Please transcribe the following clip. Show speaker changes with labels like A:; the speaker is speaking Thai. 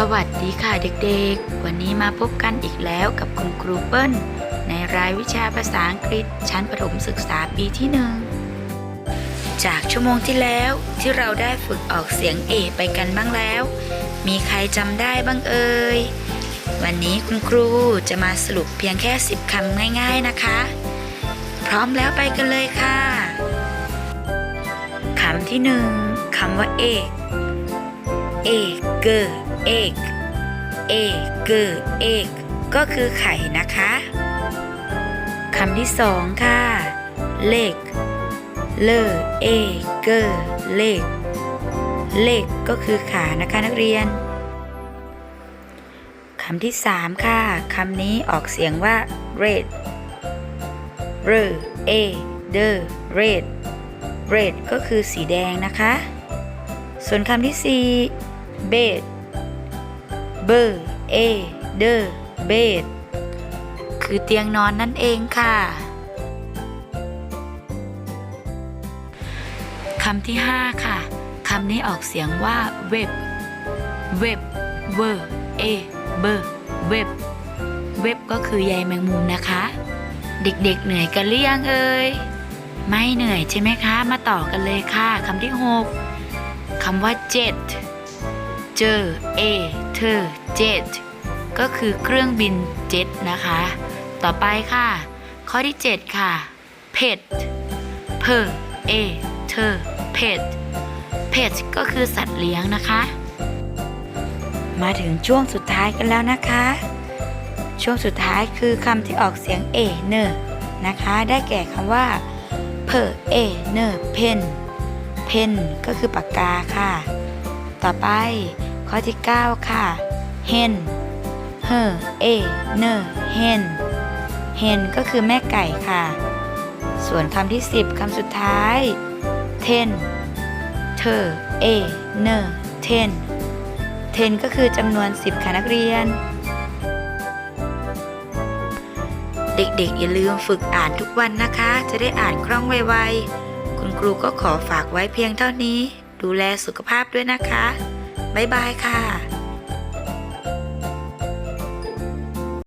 A: สวัสดีค่ะเด็กๆ วันนี้มาพบกันอีกแล้วกับคุณครูเปิ้ล ในรายวิชาภาษาอังกฤษชั้นประถมศึกษาปีที่หนึ่ง จากชั่วโมงที่แล้วที่เราได้ฝึกออกเสียงเอไปกันบ้างแล้ว มีใครจำได้บ้างเอ่ย วันนี้คุณครูจะมาสรุปเพียงแค่ 10คำง่าย ๆนะคะ พร้อมแล้วไปกันเลยค่ะ คำที่หนึ่งคำว่าเอก เอกเกอเอกเอกเกอเอกก็คือไข่นะคะคำที่สองค่ะ เลข เลอเอเกอเลข เลขก็คือขานะคะนักเรียนคำที่สามค่ะคำนี้ออกเสียงว่า red r a d red red ก็คือสีแดงนะคะ ส่วนคำที่สี่ bed b a d bed คือเตียงนอนนั่นเองค่ะคำที่ 5 ค่ะคำนี้ออกเสียงว่า web web w a b web web ก็คือใยแมงมุมนะคะ เด็กๆเหนื่อยกันหรือยังเอ่ยไม่เหนื่อยใช่ไหมคะ มาต่อกันเลยค่ะคำที่ 6คำว่า jet เจอ a เธอ jet ก็คือเครื่องบินเจ็ตนะคะ ต่อไปค่ะ ข้อที่ 7 ค่ะ pet เพอ a เธอ pet pet ก็คือสัตว์เลี้ยงนะคะ มาถึงช่วงสุดท้ายกันแล้วนะคะ ช่วงสุดท้ายคือคำที่ออกเสียง a เนอนะคะ ได้แก่คำว่า เพอ a เนอ pen pen ก็คือปากกาค่ะ ต่อไป ข้อที่ 9 ค่ะ hen เฮอ a เนอ hen hen ก็คือแม่ไก่ค่ะ ส่วนคำที่ 10คำสุดท้าย ten เธอ a เนอ ten ten ก็คือจำนวน 10ค่ะนักเรียน เด็กๆ อย่าลืมฝึกอ่านทุกวันนะคะ จะได้อ่านคล่องไวๆ คุณครูก็ขอฝากไว้เพียงเท่านี้ ดูแลสุขภาพด้วยนะคะ บ๊ายบายค่ะ